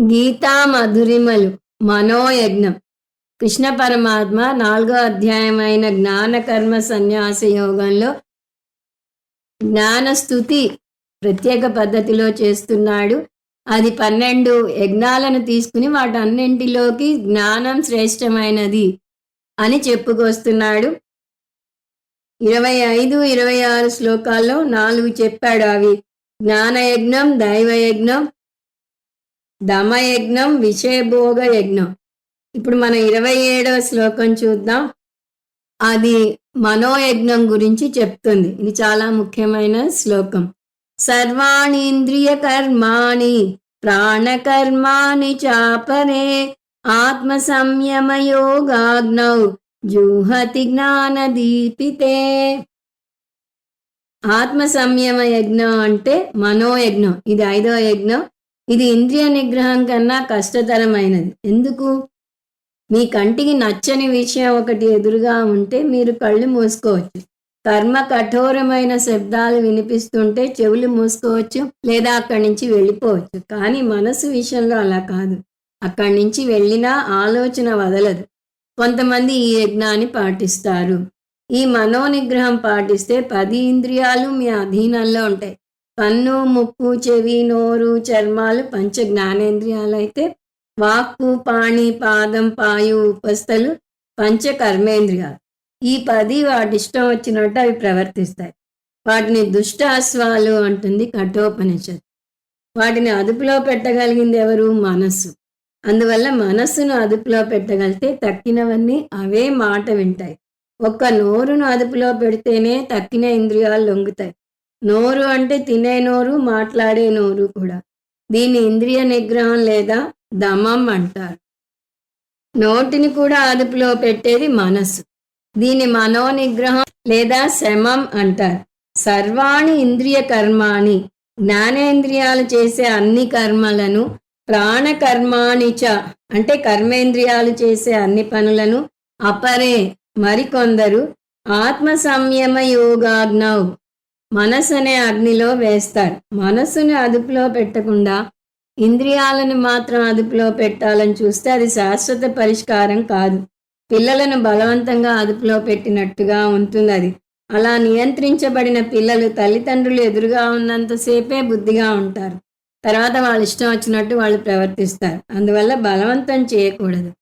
గీతా మధురిమలు మనోయజ్ఞం. కృష్ణ పరమాత్మ నాలుగో అధ్యాయమైన జ్ఞానకర్మ సన్యాస యోగంలో జ్ఞానస్థుతి ప్రత్యేక పద్ధతిలో చేస్తున్నాడు. అది పన్నెండు యజ్ఞాలను తీసుకుని వాటన్నింటిలోకి జ్ఞానం శ్రేష్టమైనది అని చెప్పుకొస్తున్నాడు. ఇరవై ఐదు ఇరవై ఆరు శ్లోకాల్లో నాలుగు చెప్పాడు అవి. జ్ఞానయజ్ఞం దైవయజ్ఞం దమయజ్ఞం విషయభోగ యజ్ఞం ఇప్పుడు మనం ఇరవై ఏడవ శ్లోకం చూద్దాం. అది మనోయజ్ఞం గురించి చెప్తుంది. ఇది చాలా ముఖ్యమైన శ్లోకం. సర్వాణి ఇంద్రియ కర్మాణి ప్రాణకర్మాణి చాపరే ఆత్మ సంయమ యోగాగ్నౌ జూహతి జ్ఞాన దీపితే ఆత్మ సంయమ యజ్ఞం అంటే మనోయజ్ఞం. ఇది ఐదో యజ్ఞం. ఇది ఇంద్రియ నిగ్రహం కన్నా కష్టతరమైనది. ఎందుకు? మీ కంటికి నచ్చని విషయం ఒకటి ఎదురుగా ఉంటే మీరు కళ్ళు మూసుకోవచ్చు. కర్మ కఠోరమైన శబ్దాలు వినిపిస్తుంటే చెవులు మూసుకోవచ్చు లేదా అక్కడి నుంచి వెళ్ళిపోవచ్చు. కానీ మనసు విషయంలో అలా కాదు. అక్కడి నుంచి వెళ్ళినా ఆలోచన వదలదు. కొంతమంది ఈ యజ్ఞాన్ని పాటిస్తారు. ఈ మనోనిగ్రహం పాటిస్తే పది ఇంద్రియాలు మీ అధీనంలో ఉంటాయి. కన్ను ముక్కు చెవి నోరు చర్మాలు పంచ జ్ఞానేంద్రియాలు అయితే వాక్కు పాణి పాదం పాయు ఉపస్థలు పంచ కర్మేంద్రియాలు ఈ పది వాటి ఇష్టం వచ్చినట్టు అవి ప్రవర్తిస్తాయి. వాటిని దుష్టాశ్వాలు అంటుంది కఠోపనిషత్ వాటిని అదుపులో పెట్టగలిగింది ఎవరు? మనస్సు. అందువల్ల మనస్సును అదుపులో పెట్టగలిగితే తక్కినవన్నీ అవే మాట వింటాయి. ఒక్క నోరును అదుపులో పెడితేనే తక్కిన ఇంద్రియాలు లొంగుతాయి. నోరు అంటే తినే నోరు మాట్లాడే నోరు కూడా. దీన్ని ఇంద్రియ నిగ్రహం లేదా దమం అంటారు. నోటిని కూడా అదుపులో పెట్టేది మనస్సు. దీని మనోనిగ్రహం లేదా శమం అంటారు. సర్వాణి ఇంద్రియ కర్మాణి. జ్ఞానేంద్రియాలు చేసే అన్ని కర్మలను ప్రాణకర్మాణిచ అంటే కర్మేంద్రియాలు చేసే అన్ని పనులను అపరే మరికొందరు ఆత్మ సంయమ యోగాగ్నౌ మనసు అనే అగ్నిలో వేస్తారు. మనసును అదుపులో పెట్టకుండా ఇంద్రియాలను మాత్రం అదుపులో పెట్టాలని చూస్తే అది శాశ్వత పరిష్కారం కాదు. పిల్లలను బలవంతంగా అదుపులో పెట్టినట్టుగా ఉంటుంది అది. అలా నియంత్రించబడిన పిల్లలు తల్లిదండ్రులు ఎదురుగా ఉన్నంతసేపే బుద్ధిగా ఉంటారు. తర్వాత వాళ్ళు ఇష్టం వచ్చినట్టు వాళ్ళు ప్రవర్తిస్తారు. అందువల్ల బలవంతం చేయకూడదు.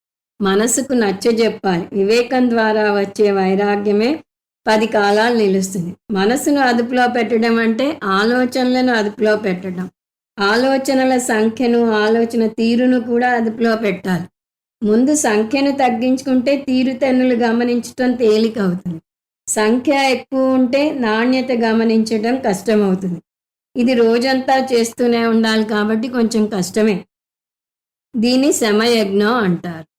మనసుకు నచ్చ చెప్పాలి వివేకం ద్వారా వచ్చే వైరాగ్యమే పది కాలాలు నిలుస్తుంది. మనసును అదుపులో పెట్టడం అంటే ఆలోచనలను అదుపులో పెట్టడం. ఆలోచనల సంఖ్యను ఆలోచన తీరును కూడా అదుపులో పెట్టాలి. ముందు సంఖ్యను తగ్గించుకుంటే తీరుతెన్నులు గమనించడం తేలిక అవుతుంది సంఖ్య ఎక్కువ ఉంటే నాణ్యత గమనించడం కష్టమవుతుంది. ఇది రోజంతా చేస్తూనే ఉండాలి కాబట్టి కొంచెం కష్టమే. దీన్ని శమయజ్ఞం అంటారు.